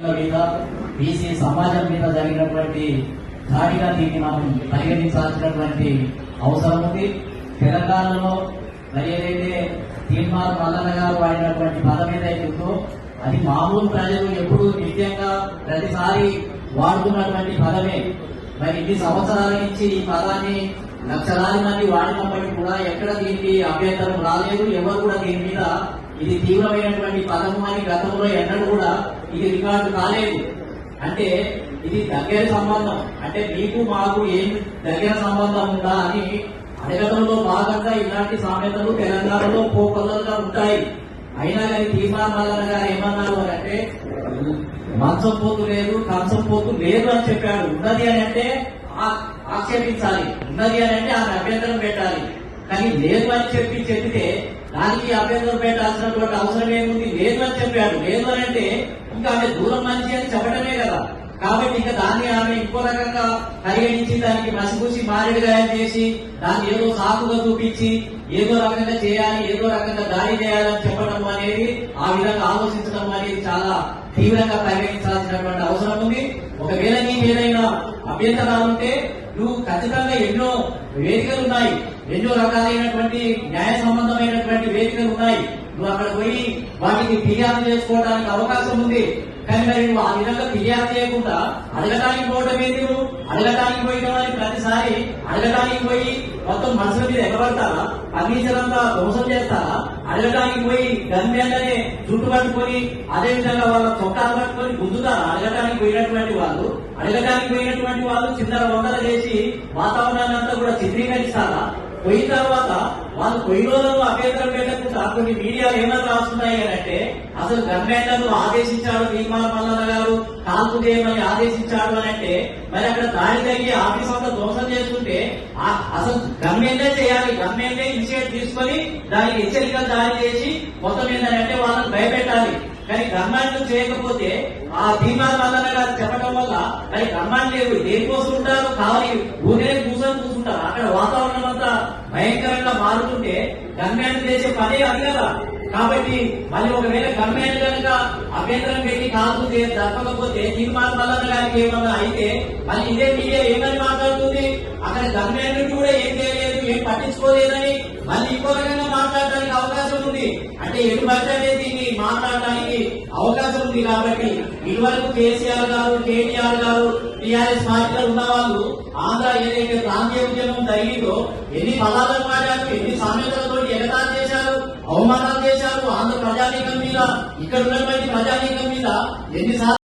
మీద బీసీ సమాజం మీద జరిగినటువంటి దాడిగా దీన్ని మనం పరిగణించాల్సినటువంటి అవసరం ఉంది. తెలంగాణలో మరి ఏదైతే తీర్మార్ మల్లన్న గారు వాడినటువంటి పదం ఏదైతే ఉందో అది మామూలు ప్రజలు ఎప్పుడు నిత్యంగా ప్రతిసారి వాడుతున్నటువంటి పదమే. మరి ఇన్ని సంవత్సరాల నుంచి ఈ పదాన్ని లక్షలాది మంది వాడినప్పటికీ కూడా ఎక్కడ దీనికి అభ్యంతరం రాలేదు. ఎవరు కూడా దీని మీద ఇది తీవ్రమైనటువంటి పదము అని గతంలో ఎన్నడూ కూడా ఇది రికార్డు కాలేదు. అంటే ఇది దగ్గర సంబంధం. అంటే మీకు మాకు ఏం దగ్గర సంబంధం ఉందా అని అడగడంలో భాగంగా ఇలాంటి సామెతలు తెలంగాణలో పోపల్లలుగా ఉంటాయి. అయినా కానీ తీర్మానాలన్న గారు ఏమన్నారు అని అంటే మంచం పోతు లేదు కంచం పోతు లేదు అని చెప్పాడు. ఉన్నది అని అంటే ఆ- ఆక్షేపించాలి. ఉన్నది అని అంటే ఆమె అభ్యంతరం పెట్టాలి. కానీ లేదు అని చెప్పి చెప్తే దానికి అభ్యంతరం పెట్టాల్సినటువంటి అవసరం ఏముంది? లేదు అని చెప్పాడు. లేదు అని అంటే ఇంకా ఆమె దూరం మంచి అని చెప్పడమే కదా. కాబట్టి ఇంకా దాన్ని ఆమె ఇంకో రకంగా పరిగణించి దానికి మసిపూసి మారేడుగాయం చేసి దాన్ని ఏదో సాకుగా చూపించి ఏదో రకంగా చేయాలి ఏదో రకంగా దాడి చేయాలని చెప్పడం అనేది ఆ విధంగా ఆలోచించడం అనేది చాలా తీవ్రంగా పరిగణించాల్సినటువంటి అవసరం ఉంది. ఒకవేళ నీకు ఏదైనా అభ్యంతరాలు ఉంటే నువ్వు ఖచ్చితంగా ఎన్నో వేదికలు ఉన్నాయి. ఎన్నో రకాలైనటువంటి న్యాయ సంబంధమైన వేదికలు ఉన్నాయి. నువ్వు అక్కడ పోయి వాటిని ఫిర్యాదు చేసుకోవడానికి అవకాశం ఉంది. కానీ మరి నువ్వు ఆ విధంగా ఫిర్యాదు చేయకుండా అడగటానికి పోవడం ఏంటి నువ్వు? అడగటానికి పోయడం అని ప్రతిసారి అడగటానికి పోయి మొత్తం మనసుల మీద ఎగబడతారా ఫర్నిచర్ అంతా ధ్వంసం చేస్తారా అడగటానికి పోయి గన్మేళ్ళనే జుట్టు పట్టుకొని అదే విధంగా వాళ్ళ చొక్కాలు పట్టుకొని గుద్దుతారా అడగటానికి పోయినటువంటి వాళ్ళు? అడగటానికి పోయినటువంటి వాళ్ళు చిన్న వందలు చేసి వాతావరణాన్ని అంతా కూడా చిత్రీకరిస్తారా పోయిన తర్వాత వాళ్ళు రోజుల్లో అభ్యంతరం పెట్టకుండా కొన్ని మీడియాలు ఏమైనా రాస్తున్నాయి అని అంటే అసలు గన్మేన్లను ఆదేశించాడు భీమాల మల్లన్న గారు కాల్పు చేయమని ఆదేశించాడు అని అంటే మరి అక్కడ దాడి తగ్గి ఆఫీస్ అంతా ధ్వంసం చేస్తుంటే అసలు గన్మేన్లే చేయాలి గన్మేన్లే ఇనిషియేట్ తీసుకొని దానికి హెచ్చరికలు దాడి చేసి మొత్తం ఏంటంటే వాళ్ళని భయపెట్టాలి. కానీ గన్మాన్లు చేయకపోతే ఆ భీమాల మల్లన్న గారు చెప్పడం వల్ల మరి గన్మాన్ లేవు దేనికోసం ఉంటారు? కావాలి ఊరే కూర్చొని కూర్చుంటారు. అక్కడ వాతావరణం భయంకరంగా మారుతుంటే గన్మ్యాన్ చేసే పనే అది కదా కాబట్టి మళ్ళీ ఒకవేళ గన్మ్యాన్ కనుక అభ్యంతరం పెట్టి కాదు జరపకపోతే తీర్మాన మల్లన్న గారికి ఏమన్నా అయితే మళ్ళీ ఇదే మీడియా ఏమని మాట్లాడుతుంది అక్కడ గవర్నమెంట్ కూడా ఏం చేయలేదు ఏం పట్టించుకోలేదని మళ్ళీ ఇంకో రకంగా మాట్లాడడానికి అవకాశం ఉంది. అంటే ఎటు పడితే దీన్ని మాట్లాడడానికి అవకాశం ఉంది కాబట్టి ఇదివరకు కేసీఆర్ గారు కేటీఆర్ గారు టీఆర్ఎస్ పార్టీలో ఉన్న వాళ్ళు ఆంధ్ర ఏదైతే ప్రాంతీయ ఉద్యమం జరిగిందో ఎన్ని పదాలను మారారు ఎన్ని సామెతలతో ఎగతాలు చేశారు అవమానాలు చేశారు ఆంధ్ర ప్రజానీకం మీద ఇక్కడ ఉన్నటువంటి ప్రజానీకం మీద ఎన్ని